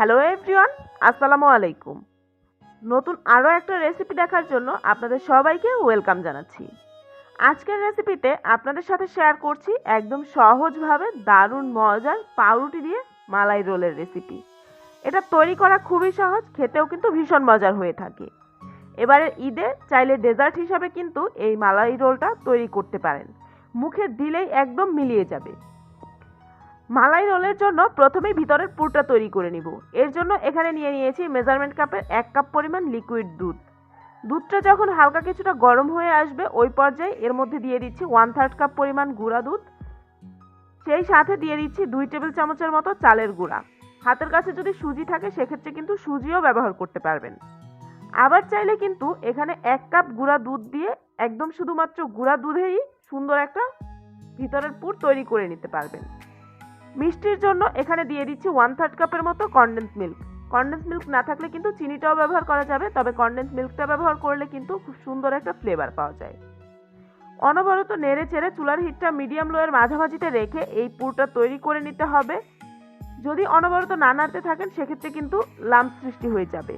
Hello everyone, আসসালামু আলাইকুম। নতুন আরও একটা রেসিপি দেখার জন্য আপনাদের সবাইকে ওয়েলকাম জানাচ্ছি। আজকের রেসিপিতে আপনাদের সাথে শেয়ার করছি একদম সহজভাবে দারুণ মজার পাউরুটি দিয়ে মালাই রোলের রেসিপি। এটা তৈরি করা খুবই সহজ, খেতেও কিন্তু ভীষণ মজার হয়ে থাকে। এবারে ঈদে চাইলে ডেজার্ট হিসাবে কিন্তু এই মালাই রোলটা তৈরি করতে পারেন। মুখে দিলেই একদম মিলিয়ে যাবে। মালাই রোলের জন্য প্রথমেই ভিতরের পুরটা তৈরি করে নিব। এর জন্য এখানে নিয়ে নিয়েছি মেজারমেন্ট কাপের এক কাপ পরিমাণ লিকুইড দুধ। দুধটা যখন হালকা কিছুটা গরম হয়ে আসবে, ওই পর্যায়ে এর মধ্যে দিয়ে দিচ্ছি ওয়ান থার্ড কাপ পরিমাণ গুঁড়া দুধ। সেই সাথে দিয়ে দিচ্ছি দুই টেবিল চামচের মতো চালের গুঁড়া। হাতের কাছে যদি সুজি থাকে, সেক্ষেত্রে কিন্তু সুজিও ব্যবহার করতে পারবেন। আবার চাইলে কিন্তু এখানে এক কাপ গুঁড়া দুধ দিয়ে একদম শুধুমাত্র গুঁড়া দুধেই সুন্দর একটা ভিতরের পুর তৈরি করে নিতে পারবেন। মিষ্টির জন্য এখানে দিয়ে দিচ্ছি ওয়ান থার্ড কাপের মতো কনডেন্স মিল্ক কনডেন্স মিল্ক না থাকলে কিন্তু চিনিটাও ব্যবহার করা যাবে, তবে কনডেন্স মিল্কটা ব্যবহার করলে কিন্তু খুব সুন্দর একটা ফ্লেভার পাওয়া যায়। অনবরত নেড়ে চেড়ে চুলার হিটটা মিডিয়াম লোয়ের মাঝামাঝিতে রেখে এই পুরটা তৈরি করে নিতে হবে। যদি অনবরত না নাড়তে থাকেন, সেক্ষেত্রে কিন্তু লাম্প সৃষ্টি হয়ে যাবে।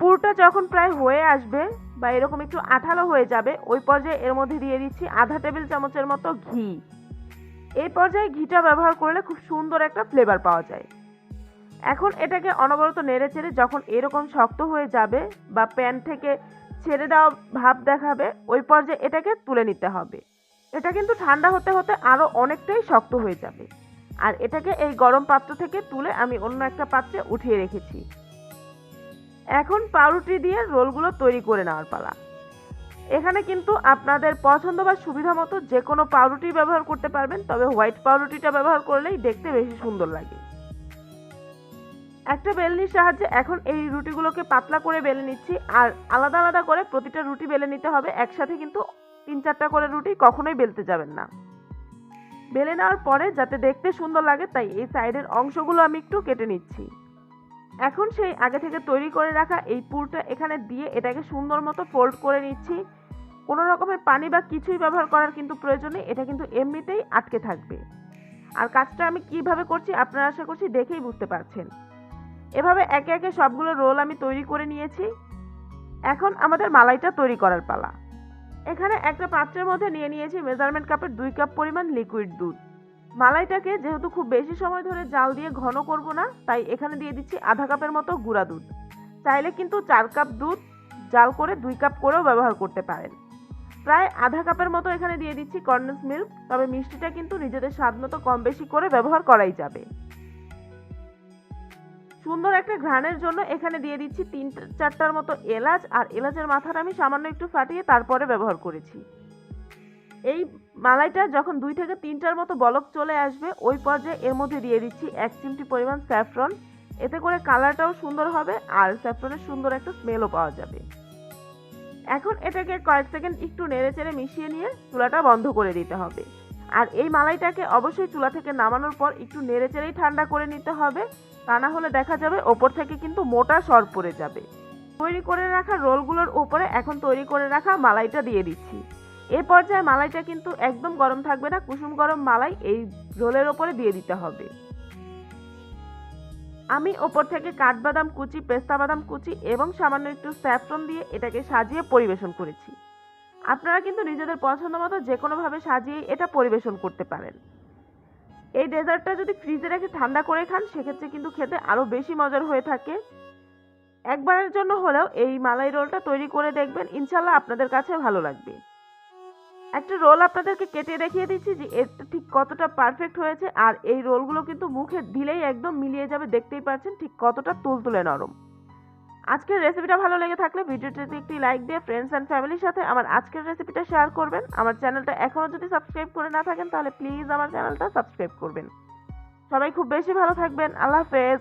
পুরটা যখন প্রায় হয়ে আসবে বা এরকম একটু আঠালো হয়ে যাবে, ওই পর্যায়ে এর মধ্যে দিয়ে দিচ্ছি আধা টেবিল চামচের মতো ঘি। এই পর্যায়ে ঘিটা ব্যবহার করলে খুব সুন্দর একটা ফ্লেভার পাওয়া যায়। এখন এটাকে অনবরত নেড়ে চেড়ে যখন এরকম শক্ত হয়ে যাবে বা প্যান থেকে ছেড়ে দেওয়া ভাব দেখাবে, ওই পর্যায়ে এটাকে তুলে নিতে হবে। এটা কিন্তু ঠান্ডা হতে হতে আরও অনেকটাই শক্ত হয়ে যাবে। আর এটাকে এই গরম পাত্র থেকে তুলে আমি অন্য একটা পাত্রে উঠিয়ে রেখেছি। এখন পাউরুটি দিয়ে রোলগুলো তৈরি করে নেওয়ার পালা। এখানে কিন্তু আপনাদের পছন্দ বা সুবিধা মতো যে কোনো পাউরুটি ব্যবহার করতে পারবেন, তবে হোয়াইট পাউরুটিটা ব্যবহার করলেই দেখতে বেশি সুন্দর লাগে। একটা বেলনির সাহায্যে এখন এই রুটিগুলোকে পাতলা করে বেলে নিচ্ছি, আর আলাদা আলাদা করে প্রতিটা রুটি বেলে নিতে হবে, একসাথে কিন্তু তিন চারটা করে রুটি কখনোই বেলতে যাবেন না। বেলে নেওয়ার পরে যাতে দেখতে সুন্দর লাগে, তাই এই সাইডের অংশগুলো আমি একটু কেটে নিচ্ছি। এখন সেই আগে থেকে তৈরি করে রাখা এই পুরটা এখানে দিয়ে এটাকে সুন্দর মতো ফোল্ড করে নিচ্ছি। কোনো রকমের পানি বা কিছুই ব্যবহার করার কিন্তু প্রয়োজন নেই, এটা কিন্তু এমনিতেই আটকে থাকবে। আর কাজটা আমি কীভাবে করছি আপনারা আশা করছি দেখেই বুঝতে পারছেন। এভাবে একে একে সবগুলো রোল আমি তৈরি করে নিয়েছি। এখন আমাদের মালাইটা তৈরি করার পালা। এখানে একটা পাত্রের মধ্যে নিয়ে নিয়েছি মেজারমেন্ট কাপের দুই কাপ পরিমাণ লিকুইড দুধ। মালাইটাকে যেহেতু খুব বেশি সময় ধরে জাল দিয়ে ঘন করব না, তাই এখানে দিয়ে দিচ্ছি আধা কাপের মতো গুঁড়া দুধ। চাইলে কিন্তু চার কাপ দুধ জাল করে দুই কাপ করেও ব্যবহার করতে পারেন। প্রায় আধা কাপের মতো এখানে দিয়ে দিচ্ছি কন্ডেন্স মিল্ক, তবে মিষ্টিটা কিন্তু নিজেদের স্বাদ মতো কম বেশি করে ব্যবহার করাই যাবে। সুন্দর একটা ঘ্রাণের জন্য এখানে দিয়ে দিচ্ছি তিন চারটার মতো এলাচ, আর এলাচের মাথাটা আমি সামান্য একটু ফাটিয়ে তারপরে ব্যবহার করেছি। এই মালাইটা যখন দুই থেকে তিনটার মতো বলক চলে আসবে, ওই পর্যায়ে এর মধ্যে দিয়ে দিচ্ছি এক চিমটি পরিমাণ স্যাফরন। এতে করে কালারটাও সুন্দর হবে, আর স্যাফরনের সুন্দর একটা স্মেলও পাওয়া যাবে। এখন এটাকে কয়েক সেকেন্ড একটু নেড়ে চেড়ে মিশিয়ে নিয়ে চুলাটা বন্ধ করে দিতে হবে। আর এই মালাইটাকে অবশ্যই চুলা থেকে নামানোর পর একটু নেড়ে চেড়েই ঠান্ডা করে নিতে হবে। তা না হলে দেখা যাবে ওপর থেকে কিন্তু মোটা সর পড়ে যাবে। তৈরি করে রাখা রোলগুলোর উপরে এখন তৈরি করে রাখা মালাইটা দিয়ে দিচ্ছি। এ পর্যায়ে মালাইটা কিন্তু একদম গরম থাকবে না। কুসুম গরম মালাই এই রোলের ওপরে দিয়ে দিতে হবে। আমি ওপর থেকে কাঠবাদাম কুচি, পেস্তা বাদাম কুচি এবং সামান্য একটু স্যাফরন দিয়ে এটাকে সাজিয়ে পরিবেশন করেছি। আপনারা কিন্তু নিজেদের পছন্দ মতো যে কোনোভাবে সাজিয়ে এটা পরিবেশন করতে পারেন। এই ডেজার্টটা যদি ফ্রিজে রেখে ঠান্ডা করে খান, সেক্ষেত্রে কিন্তু খেতে আরও বেশি মজার হয়ে থাকে। একবারের জন্য হলেও এই মালাই রোলটা তৈরি করে দেখবেন ইনশাল্লাহ আপনাদের কাছে ভালো লাগবে। একটা রোল আপনাদেরকে কেটে দেখিয়ে দিচ্ছি যে এটা ঠিক কতটা পারফেক্ট হয়েছে, আর এই রোলগুলো কিন্তু মুখে দিলেই একদম মিলিয়ে যাবে, দেখতেই পাচ্ছেন ঠিক কতটা তুলতুলে নরম। আজকের রেসিপিটা ভালো লেগে থাকলে ভিডিওটিতে একটি লাইক দিয়ে ফ্রেন্ডস অ্যান্ড ফ্যামিলির সাথে আমার আজকের রেসিপিটা শেয়ার করবেন। আমার চ্যানেলটা এখনও যদি সাবস্ক্রাইব করে না থাকেন, তাহলে প্লিজ আমার চ্যানেলটা সাবস্ক্রাইব করবেন। সবাই খুব বেশি ভালো থাকবেন। আল্লাহ হাফেজ।